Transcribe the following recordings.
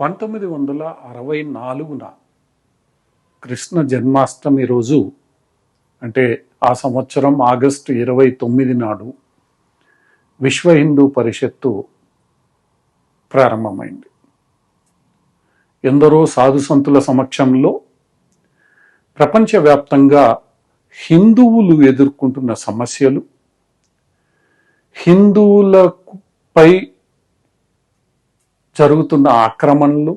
పంతొమ్మిది వందల అరవై నాలుగున కృష్ణ జన్మాష్టమి రోజు అంటే ఆ సంవత్సరం ఆగస్టు ఇరవై తొమ్మిది నాడు విశ్వ హిందూ పరిషత్తు ప్రారంభమైంది. ఎందరో సాధు సంతుల సమక్షంలో ప్రపంచవ్యాప్తంగా హిందువులు ఎదుర్కొంటున్న సమస్యలు హిందువులపై జరుగుతున్న ఆక్రమణలు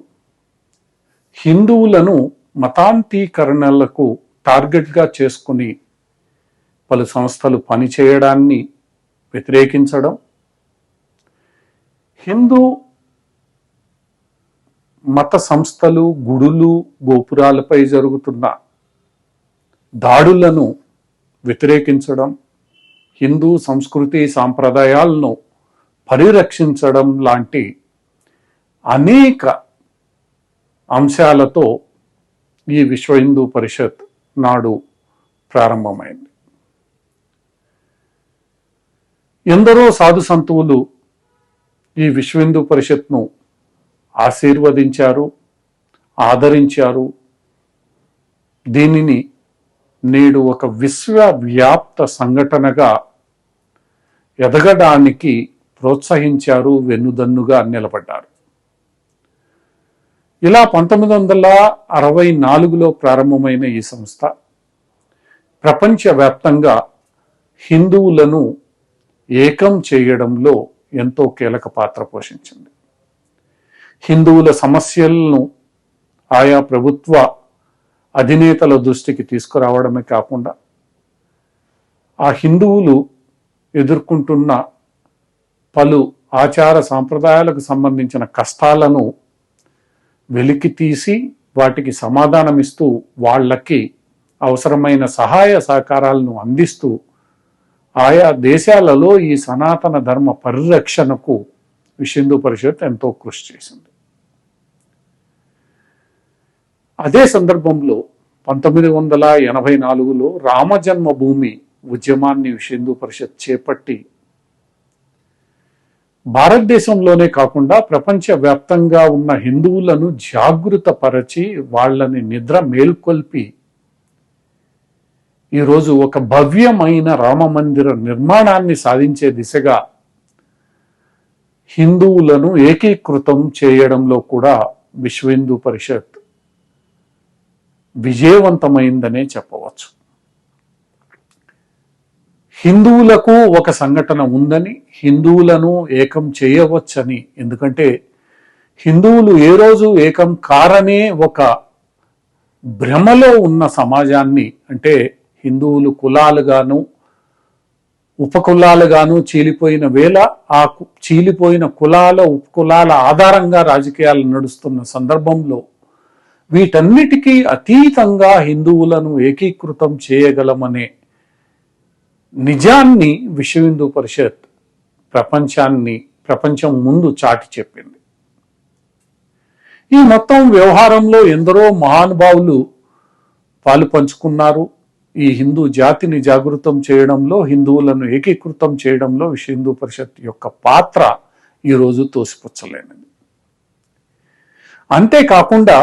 హిందువులను మతాంతీకరణలకు టార్గెట్గా చేసుకుని పలు సంస్థలు పనిచేయడాన్ని వ్యతిరేకించడం హిందూ మత సంస్థలు గుడులు గోపురాలపై జరుగుతున్న దాడులను వ్యతిరేకించడం హిందూ సంస్కృతి సాంప్రదాయాలను పరిరక్షించడం లాంటి అనేక అంశాలతో ఈ విశ్వ హిందూ పరిషత్ నాడు ప్రారంభమైంది. ఎందరో సాధు సంతువులు ఈ విశ్వ హిందూ పరిషత్ను ఆశీర్వదించారు ఆదరించారు. దీనిని నేడు ఒక విశ్వవ్యాప్త సంఘటనగా ఎదగడానికి ప్రోత్సహించారు వెన్నుదన్నుగా నిలబడ్డారు. ఇలా పంతొమ్మిది వందల అరవై నాలుగులో ప్రారంభమైన ఈ సంస్థ ప్రపంచవ్యాప్తంగా హిందువులను ఏకం చేయడంలో ఎంతో కీలక పాత్ర పోషించింది. హిందువుల సమస్యలను ఆయా ప్రభుత్వ అధినేతల దృష్టికి తీసుకురావడమే కాకుండా ఆ హిందువులు ఎదుర్కొంటున్న పలు ఆచార సాంప్రదాయాలకు సంబంధించిన కష్టాలను వెలికి తీసి వాటికి సమాధానమిస్తూ వాళ్ళకి అవసరమైన సహాయ సహకారాలను అందిస్తూ ఆయా దేశాలలో ఈ సనాతన ధర్మ పరిరక్షణకు విషిందు పరిషత్ ఎంతో కృషి చేసింది. అదే సందర్భంలో పంతొమ్మిది వందల ఎనభై నాలుగులో రామజన్మభూమి ఉద్యమాన్ని విషిందు పరిషత్ చేపట్టి భారతదేశంలోనే కాకుండా ప్రపంచ వ్యాప్తంగా ఉన్న హిందువులను జాగృతపరచి వాళ్ళని నిద్ర మేల్కొల్పి ఈరోజు ఒక భవ్యమైన రామ మందిర నిర్మాణాన్ని సాధించే దిశగా హిందువులను ఏకీకృతం చేయడంలో కూడా విశ్వ హిందూ పరిషత్ విజయవంతమైందనే చెప్పవచ్చు. హిందువులకు ఒక సంఘటన ఉందని హిందువులను ఏకం చేయవచ్చని. ఎందుకంటే హిందువులు ఏ రోజు ఏకం కారనే ఒక భ్రమలో ఉన్న సమాజాన్ని అంటే హిందువులు కులాలుగాను ఉపకులాలుగాను చీలిపోయిన వేళ ఆ కు- చీలిపోయిన కులాల ఉపకులాల ఆధారంగా రాజకీయాలు నడుస్తున్న సందర్భంలో వీటన్నిటికీ అతీతంగా హిందువులను ఏకీకృతం చేయగలమనే నిజాన్ని విశ్వ హిందూ పరిషత్ ప్రపంచాన్ని ప్రపంచం ముందు చాటి చెప్పింది. ఈ మొత్తం వ్యవహారంలో ఎందరో మహానుభావులు పాలు పంచుకున్నారు. ఈ హిందూ జాతిని జాగృతం చేయడంలో హిందువులను ఏకీకృతం చేయడంలో విశ్వ హిందూ పరిషత్ యొక్క పాత్ర ఈరోజు తోసిపుచ్చలేనిది. అంతేకాకుండా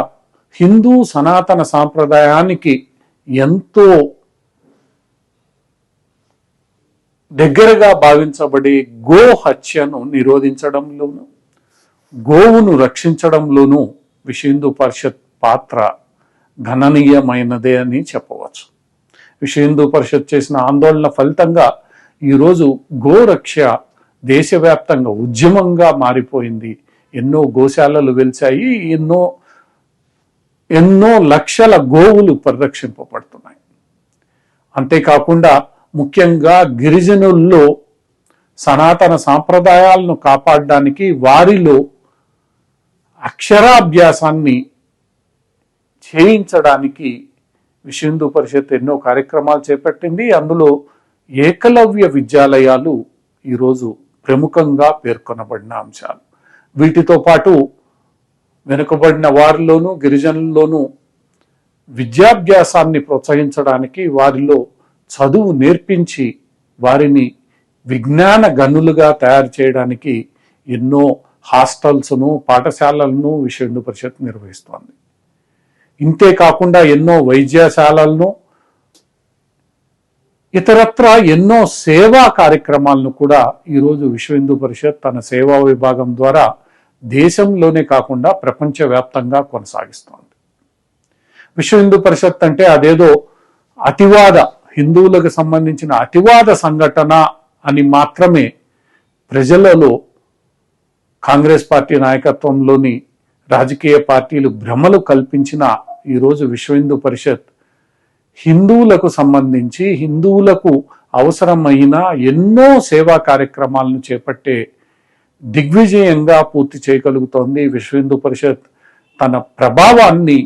హిందూ సనాతన సాంప్రదాయానికి ఎంతో దగ్గరగా భావించబడే గో హత్యను నిరోధించడంలోను గోవును రక్షించడంలోనూ విషేందు పరిషత్ పాత్ర గణనీయమైనదే అని చెప్పవచ్చు. విషేందు పరిషత్ చేసిన ఆందోళన ఫలితంగా ఈరోజు గోరక్ష దేశవ్యాప్తంగా ఉద్యమంగా మారిపోయింది. ఎన్నో గోశాలలు వెలిచాయి ఎన్నో ఎన్నో లక్షల గోవులు పరిరక్షింపబడుతున్నాయి. అంతేకాకుండా ముఖ్యంగా గిరిజనుల్లో సనాతన సాంప్రదాయాలను కాపాడడానికి వారిలో అక్షరాభ్యాసాన్ని చేయించడానికి విశ్వ పరిషత్ ఎన్నో కార్యక్రమాలు చేపట్టింది. అందులో ఏకలవ్య విద్యాలయాలు ఈరోజు ప్రముఖంగా పేర్కొనబడిన అంశాలు. వీటితో పాటు వెనుకబడిన వారిలోనూ గిరిజనుల్లోనూ విద్యాభ్యాసాన్ని ప్రోత్సహించడానికి వారిలో చదువు నేర్పించి వారిని విజ్ఞాన గనులుగా తయారు చేయడానికి ఎన్నో హాస్టల్స్ను పాఠశాలలను విశ్వ హిందూ పరిషత్ నిర్వహిస్తోంది. ఇంతే కాకుండా ఎన్నో వైద్యశాలలను ఇతరత్ర ఎన్నో సేవా కార్యక్రమాలను కూడా ఈరోజు విశ్వ హిందూ పరిషత్ తన సేవా విభాగం ద్వారా దేశంలోనే కాకుండా ప్రపంచవ్యాప్తంగా కొనసాగిస్తోంది. విశ్వ హిందూ పరిషత్ అంటే అదేదో అతివాద హిందువులకు సంబంధించిన అతివాద సంఘటన అని మాత్రమే ప్రజలలో కాంగ్రెస్ పార్టీ నాయకత్వంలోని రాజకీయ పార్టీలు భ్రమలు కల్పించిన ఈరోజు విశ్వ హిందూ పరిషత్ హిందువులకు సంబంధించి హిందువులకు అవసరమైన ఎన్నో సేవా కార్యక్రమాలను చేపట్టే దిగ్విజయంగా పూర్తి చేయగలుగుతోంది విశ్వ హిందూ పరిషత్. తన ప్రభావాన్ని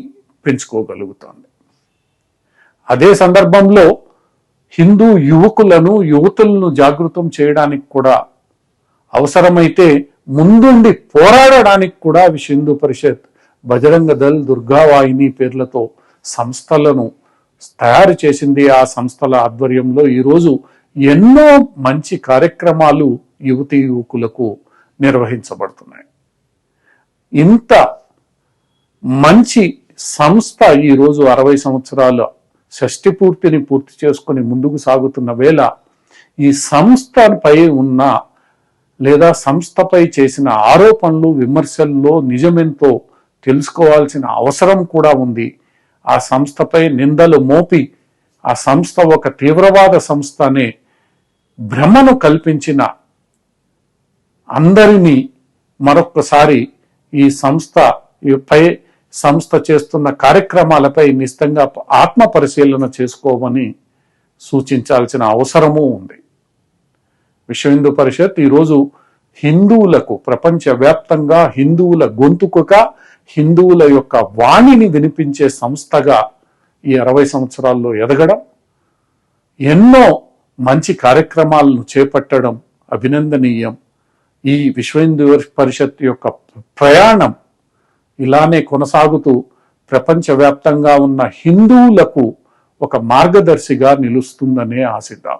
పెంచుకోగలుగుతోంది. అదే సందర్భంలో హిందూ యువకులను యువతులను జాగృతం చేయడానికి కూడా అవసరమైతే ముందుండి పోరాడడానికి కూడా విశ్వ హిందూ పరిషత్ బజరంగ దళ్ దుర్గావాహిని పేర్లతో సంస్థలను తయారు చేసింది. ఆ సంస్థల ఆధ్వర్యంలో ఈరోజు ఎన్నో మంచి కార్యక్రమాలు యువతి యువకులకు నిర్వహించబడుతున్నాయి. ఇంత మంచి సంస్థ ఈరోజు అరవై సంవత్సరాల షష్టి పూర్తిని పూర్తి చేసుకుని ముందుకు సాగుతున్న వేళ ఈ సంస్థపై ఉన్న లేదా సంస్థపై చేసిన ఆరోపణలు విమర్శల్లో నిజమెంతో తెలుసుకోవాల్సిన అవసరం కూడా ఉంది. ఆ సంస్థపై నిందలు మోపి ఆ సంస్థ ఒక తీవ్రవాద సంస్థ అనే భ్రమను కల్పించిన అందరినీ మరొక్కసారి ఈ సంస్థ పై సంస్థ చేస్తున్న కార్యక్రమాలపై నిశ్చితంగా ఆత్మ పరిశీలన చేసుకోమని సూచించాల్సిన అవసరము ఉంది. విశ్వ హిందూ పరిషత్ ఈరోజు హిందువులకు ప్రపంచవ్యాప్తంగా హిందువుల గొంతుకగా హిందువుల యొక్క వాణిని వినిపించే సంస్థగా ఈ అరవై సంవత్సరాల్లో ఎదగడం ఎన్నో మంచి కార్యక్రమాలను చేపట్టడం అభినందనీయం. ఈ విశ్వ హిందూ పరిషత్ యొక్క ప్రయాణం ఇలానే కొనసాగుతూ ప్రపంచవ్యాప్తంగా ఉన్న హిందువులకు ఒక మార్గదర్శిగా నిలుస్తుందనే ఆశిద్దాం.